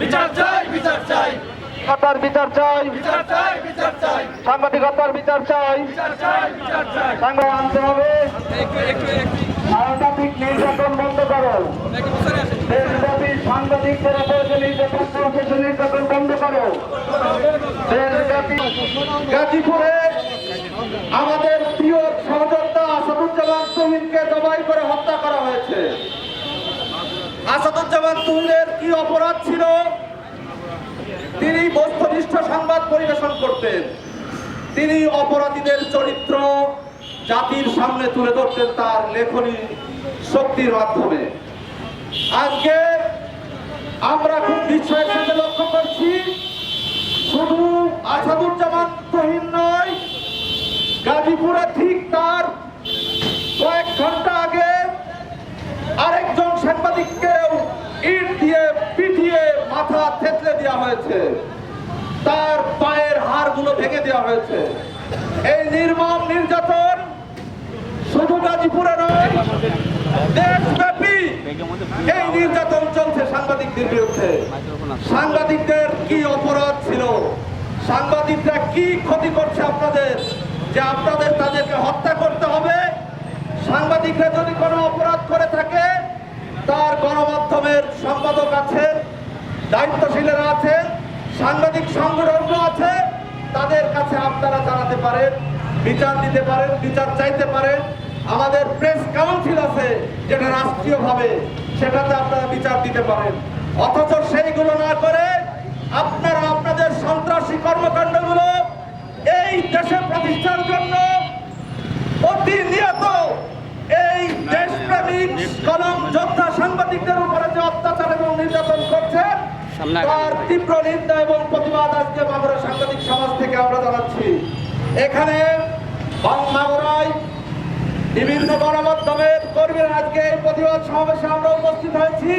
বিচার চাই বিচার চাই। হত্যার বিচার চাই। বিচার চাই বিচার চাই। সাংবাদিকতার বিচার চাই। বিচার চাই বিচার চাই। আনতে হবে। সাংবাদিক নির্যাতন বন্ধ করো। দেশব্যাপী সাংবাদিকদের উপর যে নির্যাতন চলছে সে নির্যাতন বন্ধ করো। দেশব্যাপী গাজীপুরে আমাদের প্রিয় সহযোদ্ধা আসাদুজ্জামান তুহিনকে জবাই করে হত্যা করা হয়েছে। আসাদুজ্জামান তুহিনের কি অপরাধ ছিল? পরিবেশন করতেন। তিনি অপরাধীদের চরিত্র জাতির সামনে তুলে ধরতেন তার লেখনী শক্তির মাধ্যমে। আজকে আমরা খুব বিস্ময়ের সাথে লক্ষ্য করছি, শুধু আসাদুজ্জামান তহিন নয়, গাজীপুরে ঠিক তার কয়েক ঘণ্টা আগে আরেকজন সাংবাদিককেও ইট দিয়ে পিটিয়ে মাথা থেতলে দেওয়া হয়েছে। তার পায়ের হাড়গুলো ভেঙে দেওয়া হয়েছে। এই নির্মম নির্যাতন শুধু গাজীপুরে নয়, দেশব্যাপী এই নির্যাতন চলছে সাংবাদিকদের বিরুদ্ধে। সাংবাদিকদের কি অপরাধ ছিল? সাংবাদিকরা কি ক্ষতি করছে আপনাদের? যে আপনাদের তাদেরকে হত্যা করতে হবে? সাংবাদিকরা যদি কোনো অপরাধ করে থাকে, তার গণমাধ্যমের সম্পাদক আছেন, দায়িত্বশীলেরা আছেন সাংবাদিক সংগঠন আছে, তাদের কাছে আপনারা জানাতে পারেন, বিচার দিতে পারেন, বিচার চাইতে পারেন। আমাদের প্রেস কাউন্সিল আছে যেটা রাষ্ট্রীয়ভাবে, সেটাতে আপনারা বিচার দিতে পারেন। অথচ সেইগুলো না করে আপনারা আপনাদের সন্ত্রাসী কর্মকাণ্ডগুলো এই দেশে প্রতিষ্ঠার জন্য প্রতিনিয়ত এই দেশপ্রেমিক কলম যোদ্ধা সাংবাদিকদের উপরে যে অত্যাচার এবং নির্যাতন করছেন তার তীব্র নিন্দা এবং প্রতিবাদ আজকে মাগুরা সাংবাদিক সমাজ থেকে আমরা জানাচ্ছি। এখানে মাগুরায় বিভিন্ন গণমাধ্যমের কর্মীরা আজকে এই প্রতিবাদ সমাবেশে আমরা উপস্থিত হয়েছি।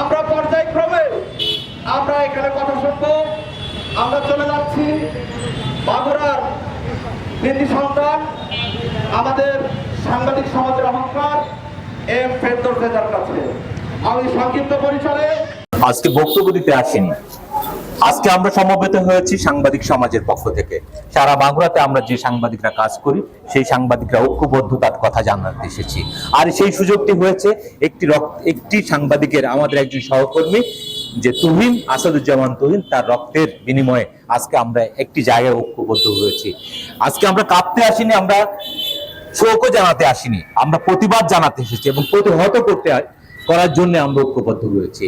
আমরা পর্যায়ক্রমে আমরা এখানে কথা শুনব। আমরা চলে যাচ্ছি মাগুরার কৃতি সন্তান আমাদের সাংবাদিক সমাজের অহংকার এম ফেরদৌস রেজার কাছে। আমি সংক্ষিপ্ত পরিচয়ে আজকে বক্তব্য দিতে আসেনি। আজকে আমরা সমবেত হয়েছি সাংবাদিক সমাজের পক্ষ থেকে। সারা বাংলাতে আমরা যে সাংবাদিকরা কাজ করি, সেই সাংবাদিকরা ঐক্যবদ্ধতার কথা জানাতে এসেছি। আর সেই সুযোগটি হয়েছে, একটি একটি সাংবাদিকের, আমাদের একজন সহকর্মী, যে তুহিন, আসাদুজ্জামান তুহিন, তার রক্তের বিনিময়ে আজকে আমরা একটি জায়গায় ঐক্যবদ্ধ হয়েছি। আজকে আমরা কাঁপতে আসিনি, আমরা শোকও জানাতে আসিনি, আমরা প্রতিবাদ জানাতে এসেছি এবং প্রতিহত করতে করার জন্য আমরা ঐক্যবদ্ধ হয়েছি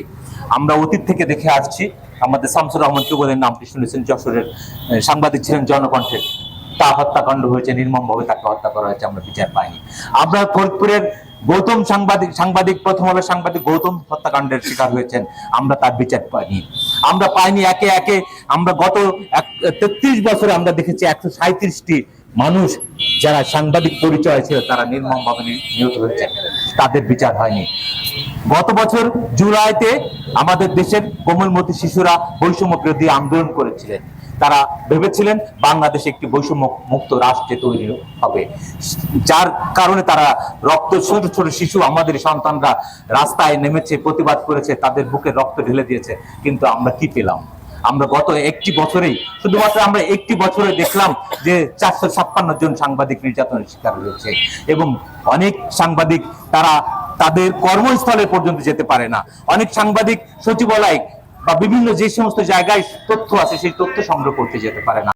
আমরা অতীত থেকে দেখে আসছি, আমাদের শামসুর রহমান চৌধুরীর নামটি শুনেছেন যশোরের সাংবাদিক ছিলেন জনকণ্ঠের। তা হত্যাকাণ্ড হয়েছে, নির্মমভাবে তাকে হত্যা করা হয়েছে, আমরা বিচার পাইনি। আমরা ফরিদপুরের গৌতম সাংবাদিক সাংবাদিক, প্রথম আলো সাংবাদিক গৌতম হত্যাকাণ্ডের শিকার হয়েছেন, আমরা তার বিচার পাইনি। আমরা পাইনি একে একে, আমরা গত তেত্রিশ বছরে আমরা দেখেছি একশো সাঁত্রিশটি মানুষ যারা সাংবাদিক পরিচয় ছিল, তারা নির্মমভাবে নিহত হয়েছে তাদের বিচার হয়নি। গত বছর জুলাইতে আমাদের দেশের কোমলমতি শিশুরা বৈষম্য বিরোধী আন্দোলন করেছিলেন। তারা ভেবেছিলেন বাংলাদেশ একটি বৈষম্য মুক্ত রাষ্ট্রে তৈরি হবে। যার কারণে তারা রক্ত, ছোট ছোট শিশু, আমাদের সন্তানরা রাস্তায় নেমেছে, প্রতিবাদ করেছে, তাদের বুকে রক্ত ঢেলে দিয়েছে। কিন্তু আমরা কি পেলাম? আমরা গত একটি বছরেই, শুধুমাত্র আমরা একটি বছরে দেখলাম যে চারশো ছাপ্পান্ন জন সাংবাদিক নির্যাতনের শিকার হয়েছে এবং অনেক সাংবাদিক তারা তাদের কর্মস্থলে পর্যন্ত যেতে পারে না। অনেক সাংবাদিক সচিবালয় বা বিভিন্ন যে সমস্ত জায়গায় তথ্য আছে, সেই তথ্য সংগ্রহ করতে যেতে পারে না।